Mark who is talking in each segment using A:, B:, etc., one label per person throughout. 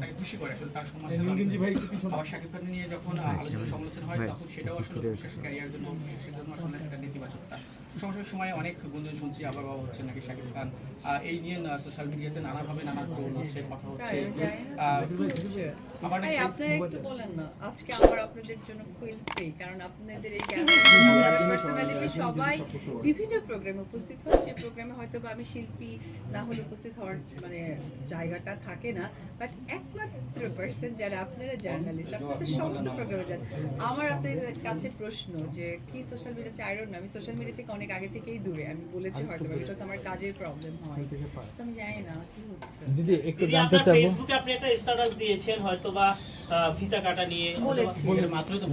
A: তাকে খুশি করে আসলে তার সমালোচনা আবার শাকিব খান নিয়ে যখন আলোচনা সমালোচনা হয় তখন সেটাও আসলে ক্যারিয়ার জন্য বিশেষের জন্য আসলে একটা নেতিবাচকতা সমস্যার সময় অনেক গুঞ্জন শুনছি আবার বাবা হচ্ছে নাকি শাকিব খান। এই নিয়ে সোশ্যাল মিডিয়াতে নানাভাবে নানা ট্রোল হচ্ছে কথা হচ্ছে। আবার নাকি
B: আপনারা একটু বলেন না আজকে আমার আপনাদের জন্য ফুল ফ্রি কারণ আপনাদের এই সবাই বিভিন্ন প্রোগ্রামে উপস্থিত হয়। যে প্রোগ্রামে হয়তো বা আমি শিল্পী না হলে উপস্থিত হওয়ার মানে জায়গাটা থাকে না। বাট একমাত্র পার্সন যারা আপনারা জার্নালিস্ট আপনাদের সমস্ত প্রোগ্রামে যান। আমার আপনাদের কাছে প্রশ্ন যে কি সোশ্যাল মিডিয়া আইরন না আমি সোশ্যাল মিডিয়া থেকে অনেক আগে থেকেই দূরে। আমি বলেছি হয়তো বিকজ আমার কাজের প্রবলেম হয়। আমি জানি না কি হচ্ছে।
C: দিদি একটু জানতে চাবো
D: ফেসবুকে আপনি একটা স্ট্যাটাস দিয়েছেন হয়তো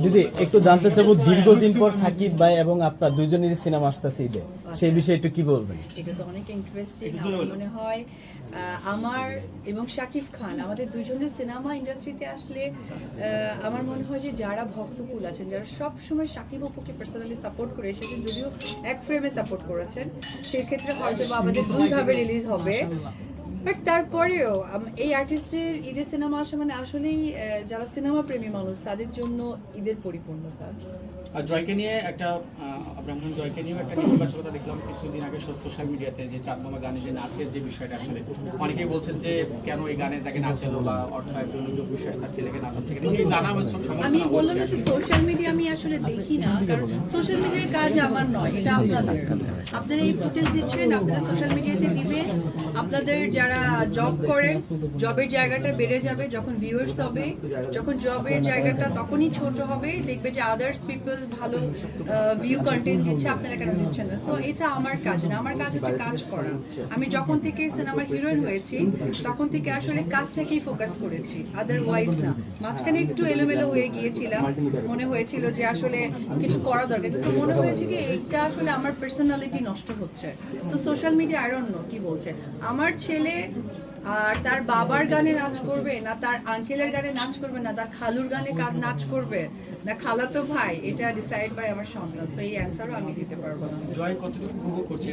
C: দিদি একটু জানতে চাবো দীর্ঘদিন পর সাকিব ভাই এবং আপনার দুজনেরই সিনেমা আসতেছে ঈদে। সেই বিষয়ে একটু কি বলবেন?
B: এটা তো অনেক ইন্টারেস্টিং আমার মনে হয় আমার এবং শাকিব খান আমাদের দুজনের সিনেমা ইন্ডাস্ট্রিতে আসলে আমার মনে হয় যে যারা ভক্তকুল আছেন যারা সব সময় শাকিব অপুকে পার্সোনালি সাপোর্ট করে এসেছেন যদিও এক ফ্রেমে সাপোর্ট করেছেন সেক্ষেত্রে হয়তো বা আমাদের দুইভাবে রিলিজ হবে। বাট তারপরেও এই আর্টিস্টের ঈদের সিনেমা আসা মানে আসলেই যারা সিনেমা প্রেমী মানুষ তাদের জন্য ঈদের পরিপূর্ণতা।
A: আর জয়কে নিয়ে একটা ব্রাহ্মণ জয়কে নিয়েও একটা দেখলাম কিছুদিন আগে সোশ্যাল মিডিয়াতে যে গানে যে নাচের যে বিষয়টা আসলে। অনেকেই বলছেন যে কেন এই গানে তাকে নাচালো বা অর্থ একজন বিশ্বাস তার ছেলেকে নাচাচ্ছে কিনা। এই নানা
B: আমি বললাম যে সোশ্যাল মিডিয়া আমি আসলে দেখি না কারণ সোশ্যাল মিডিয়ার কাজ আমার নয় এটা আপনাদের। আপনারা এই ফুটেজ দিচ্ছেন আপনারা সোশ্যাল মিডিয়াতে দিবে আপনাদের যারা জব করে জবের জায়গাটা বেড়ে যাবে, যখন ভিউয়ার্স হবে, যখন জবের জায়গাটা তখনই ছোট হবে, দেখবে যে আদার্স পিপল ভালো ভিউ কন্টেন্ট দিচ্ছে, আপনারা কেন দিচ্ছেন না? সো এটা আমার কাজ না। আমার কাজ হচ্ছে কাজ করা। আমি যখন থেকে সিনেমার হিরোইন হয়েছি, তখন থেকে আসলে কাজটাকেই ফোকাস করেছি আদারওয়াইজ না। মাঝখানে একটু এলোমেলো হয়ে গিয়েছিলাম। মনে হয়েছিল যে আসলে কিছু করা দরকার। কিন্তু মনে হয়েছে কি, এইটা আসলে আমার পার্সোনালিটি নষ্ট হচ্ছে। So social media I don't know কি বলছে। আমার ছেলে আর তার বাবার গানে নাচ করবে, না তার আঙ্কেলের গানে নাচ করবে, না তার খালুর গানে নাচ করবে, না খালাতো ভাই, এটা ডিসাইড বাই আমার সন্তান। সো এই অ্যান্সারও আমি দিতে পারব না।
A: জয় কতটুকু উপভোগ করছে?